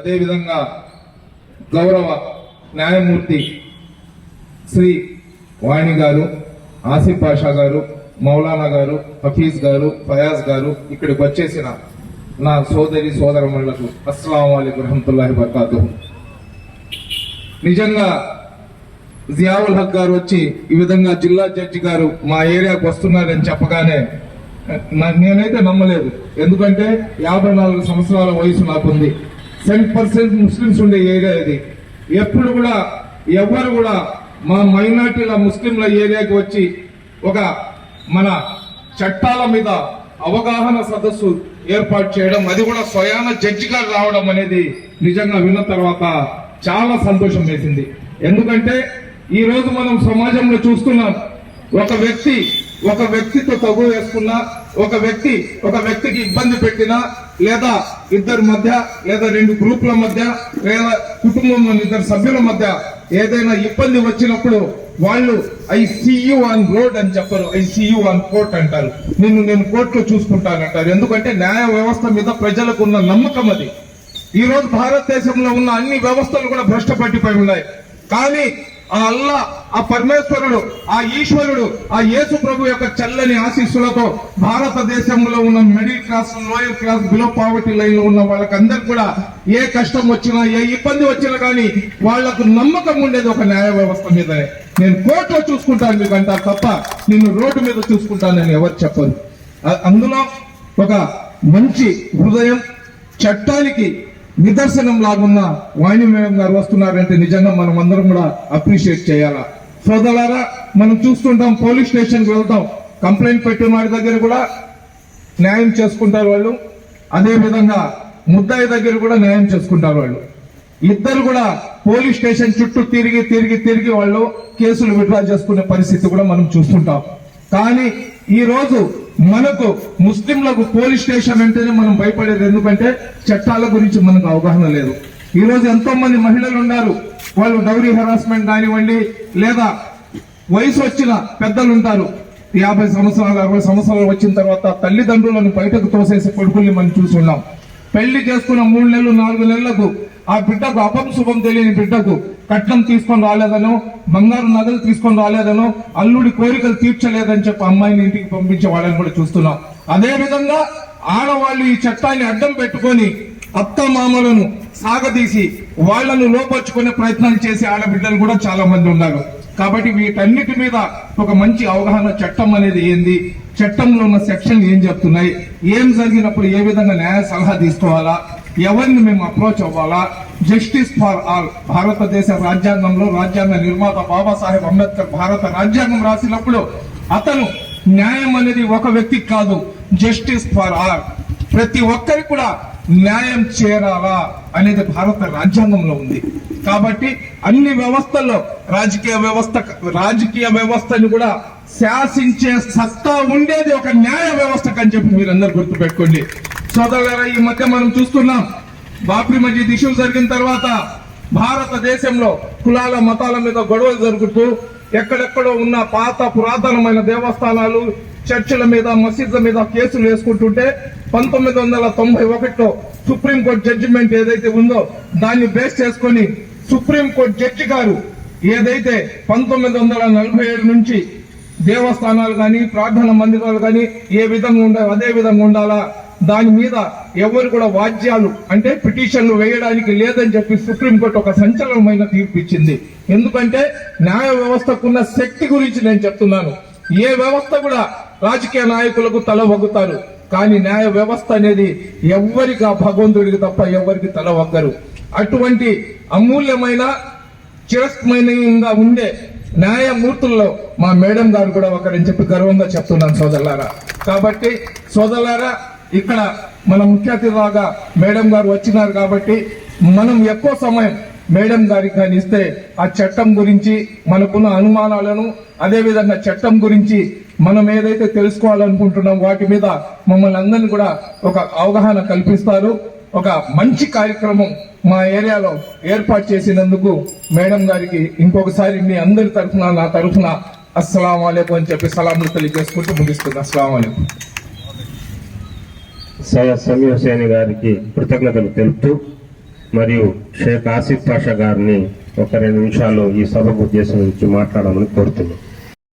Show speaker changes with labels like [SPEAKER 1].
[SPEAKER 1] అదేవిధంగా గౌరవ న్యాయమూర్తి శ్రీ వాణి గారు ఆసిఫ్ పాషా గారు మౌలానా గారు హఫీజ్ గారు ఫయాజ్ గారు ఇక్కడికి వచ్చేసిన నా సోదరి సోదరములకు అస్సలం అయికు రహమతుల్లాహి బర్కాతు నిజంగా జియావుల్ హక్ గారు వచ్చి ఈ విధంగా జిల్లా జడ్జి గారు మా ఏరియాకు వస్తున్నారని చెప్పగానే నేనైతే నమ్మలేదు. ఎందుకంటే యాభై నాలుగు సంవత్సరాల వయసు నాకుంది. సెవెన్ పర్సెంట్ ముస్లిమ్స్ ఉండే ఏరియా ఇది. ఎప్పుడు కూడా ఎవరు కూడా మా మైనార్టీల ముస్లింల ఏరియాకి వచ్చి ఒక మన చట్టాల మీద అవగాహన సదస్సు ఏర్పాటు చేయడం అది కూడా స్వయాన జడ్జి గారు రావడం అనేది నిజంగా విన్న తర్వాత చాలా సంతోషం వేసింది. ఎందుకంటే ఈ రోజు మనం సమాజంలో చూస్తున్నాం ఒక వ్యక్తి ఒక వ్యక్తితో తగు వేసుకున్నా ఒక వ్యక్తి ఒక వ్యక్తికి ఇబ్బంది పెట్టినా లేదా ఇద్దరి మధ్య లేదా రెండు గ్రూపుల మధ్య లేదా కుటుంబంలోని ఇద్దరు సభ్యుల మధ్య ఏదైనా ఇబ్బంది వచ్చినప్పుడు వాళ్ళు ఐ సియు ఆన్ రోడ్ అని చెప్పరు. ఐ సియు ఆన్ కోర్ట్ అంటారు. నిన్ను నేను కోర్టులో చూసుకుంటానంటారు ఎందుకంటే న్యాయ వ్యవస్థ మీద ప్రజలకు ఉన్న నమ్మకం అది. ఈ రోజు భారతదేశంలో ఉన్న అన్ని వ్యవస్థలు కూడా భ్రష్ట పట్టిపోయి ఉన్నాయి. కానీ ఆ అల్లా ఆ పరమేశ్వరుడు ఆ ఈశ్వరుడు ఆ యేసు ప్రభు యొక్క చల్లని ఆశీస్సులతో భారతదేశంలో ఉన్న middle class lower class below poverty లైన్లో ఉన్న వాళ్ళకందరికి కూడా ఏ కష్టం వచ్చినా ఏ ఇబ్బంది వచ్చినా కానీ వాళ్ళకు నమ్మకం ఉండేది ఒక న్యాయ వ్యవస్థ మీదనే నేను కోర్టులో చూసుకుంటాను మీకు అంటారు తప్ప నిన్ను రోడ్డు మీద చూసుకుంటానని ఎవరు చెప్పరు. అందులో ఒక మంచి హృదయం చట్టానికి నిదర్శనం లాగున్న వాణి గారు వస్తున్నారంటే నిజంగా మనం అందరం కూడా అప్రిషియేట్ చేయాలా? సోదరులారా మనం చూస్తుంటాం పోలీస్ స్టేషన్కి వెళ్తాం. కంప్లైంట్ పెట్టిన వాడి దగ్గర కూడా న్యాయం చేసుకుంటారు వాళ్ళు. అదేవిధంగా ముద్దాయి దగ్గర కూడా న్యాయం చేసుకుంటారు వాళ్ళు. ఇద్దరు కూడా పోలీస్ స్టేషన్ చుట్టూ తిరిగి తిరిగి తిరిగి వాళ్ళు కేసులు విత్డ్రా చేసుకునే పరిస్థితి కూడా మనం చూస్తుంటాం. కానీ ఈ రోజు మనకు ముస్లింలకు పోలీస్ స్టేషన్ అంటేనే మనం భయపడేది ఎందుకంటే చట్టాల గురించి మనకు అవగాహన లేదు. ఈ రోజు ఎంతో మంది మహిళలు ఉన్నారు. వాళ్ళు డౌరీ హెరాస్మెంట్ కానివ్వండి లేదా వయసు వచ్చిన పెద్దలు ఉంటారు. యాభై సంవత్సరాలు అరవై సంవత్సరాలు వచ్చిన తర్వాత తల్లిదండ్రులను బయటకు తోసేసే కొడుకుల్ని మనం చూస్తున్నాం పెళ్ళి చేసుకున్న మూడు నెలలు నాలుగు నెలలకు ఆ బిడ్డకు అపం శుభం తెలియని బిడ్డకు కట్నం తీసుకొని రాలేదనో బంగారు నగలు తీసుకొని రాలేదనో అల్లుడి కోరికలు తీర్చలేదని చెప్పి అమ్మాయిని ఇంటికి పంపించే వాళ్ళని కూడా చూస్తున్నాం. అదే విధంగా ఆడవాళ్ళు ఈ చట్టాన్ని అడ్డం పెట్టుకొని అత్త మామలను సాగదీసి వాళ్ళను లోపరుచుకునే ప్రయత్నాలు చేసే ఆడబిడ్డలు కూడా చాలా మంది ఉన్నారు. కాబట్టి వీటన్నిటి మీద ఒక మంచి అవగాహన చట్టం అనేది ఏంది? చట్టంలో ఉన్న సెక్షన్ ఏం చెప్తున్నాయి? ఏం జరిగినప్పుడు ఏ విధంగా న్యాయ సలహా తీసుకోవాలా? ఎవరిని మేము అప్రోచ్ అవ్వాలా? జస్టిస్ ఫర్ ఆల్ భారతదేశ రాజ్యాంగంలో రాజ్యాంగ నిర్మాత బాబాసాహెబ్ అంబేద్కర్ భారత రాజ్యాంగం రాసినప్పుడు అతను న్యాయం అనేది ఒక వ్యక్తికి కాదు జస్టిస్ ఫర్ ఆల్ ప్రతి ఒక్కరికి కూడా న్యాయం చేరాలా అనేది భారత రాజ్యాంగంలో ఉంది. కాబట్టి అన్ని వ్యవస్థల్లో రాజకీయ వ్యవస్థ రాజకీయ వ్యవస్థని కూడా శాసించే సత్తా ఉండేది ఒక న్యాయ వ్యవస్థకు అని చెప్పి మీరందరూ గుర్తుపెట్టుకోండి. సోదరులారా ఈ మధ్య మనం చూస్తున్నాం బాబ్రీ మజీద్ ఇష్యూ జరిగిన తర్వాత భారతదేశంలో కులాల మతాల మీద గొడవలు జరుగుతూ ఎక్కడెక్కడో ఉన్న పాత పురాతనమైన దేవస్థానాలు చర్చిల మీద మసీద్ల మీద కేసులు వేసుకుంటుంటే పంతొమ్మిది వందల తొంభై ఒకటిలో సుప్రీంకోర్టు జడ్జిమెంట్ ఏదైతే ఉందో దాన్ని బేస్ చేసుకొని సుప్రీంకోర్టు జడ్జి గారు ఏదైతే పంతొమ్మిది వందల నలభై ఏడు నుంచి దేవస్థానాలు కానీ ప్రార్థన మందిరాలు కానీ ఏ విధంగా ఉండాలి అదే విధంగా ఉండాలా? దాని మీద ఎవరు కూడా వాద్యాలు అంటే పిటిషన్లు వేయడానికి లేదని చెప్పి సుప్రీంకోర్టు ఒక సంచలనమైన తీర్పు ఇచ్చింది. ఎందుకంటే న్యాయ వ్యవస్థకున్న శక్తి గురించి నేను చెప్తున్నాను. ఏ వ్యవస్థ కూడా రాజకీయ నాయకులకు తల వగ్గుతారు కానీ న్యాయ వ్యవస్థ అనేది ఎవ్వరికి ఆ భగవంతుడికి తప్ప ఎవరికి తల వగ్గరు. అటువంటి అమూల్యమైన చిరస్మరణీయంగా ఉండే న్యాయమూర్తుల్లో మా మేడం గారు కూడా ఒకరని చెప్పి గర్వంగా చెప్తున్నాను సోదరులారా. కాబట్టి సోదరులారా ఇక్కడ మన ముఖ్య అతిథిగా మేడం గారు వచ్చినారు కాబట్టి మనం ఎక్కువ సమయం మేడం గారికి కానీ ఇస్తే ఆ చట్టం గురించి మనకున్న అనుమానాలను అదే విధంగా చట్టం గురించి మనం ఏదైతే తెలుసుకోవాలనుకుంటున్నాం వాటి మీద మమ్మల్ని అందరినీ కూడా ఒక అవగాహన కల్పిస్తారు. ఒక మంచి కార్యక్రమం మా ఏరియాలో ఏర్పాటు చేసినందుకు మేడం గారికి ఇంకొకసారి మీ అందరి తరఫున నా తరఫున అస్సలం అలేకు అని చెప్పి సలాములు తెలియజేసుకుంటూ ముగిస్తుంది. అస్సలం అలేకు.
[SPEAKER 2] సయ్యద్ సమీ హుసేని గారికి కృతజ్ఞతలు తెలుపుతూ మరియు షేక్ ఆసిఫ్ పాషా గారిని ఒక రెండు నిమిషాలు ఈ సభకు ఉద్దేశించి మాట్లాడమని కోరుతున్నాను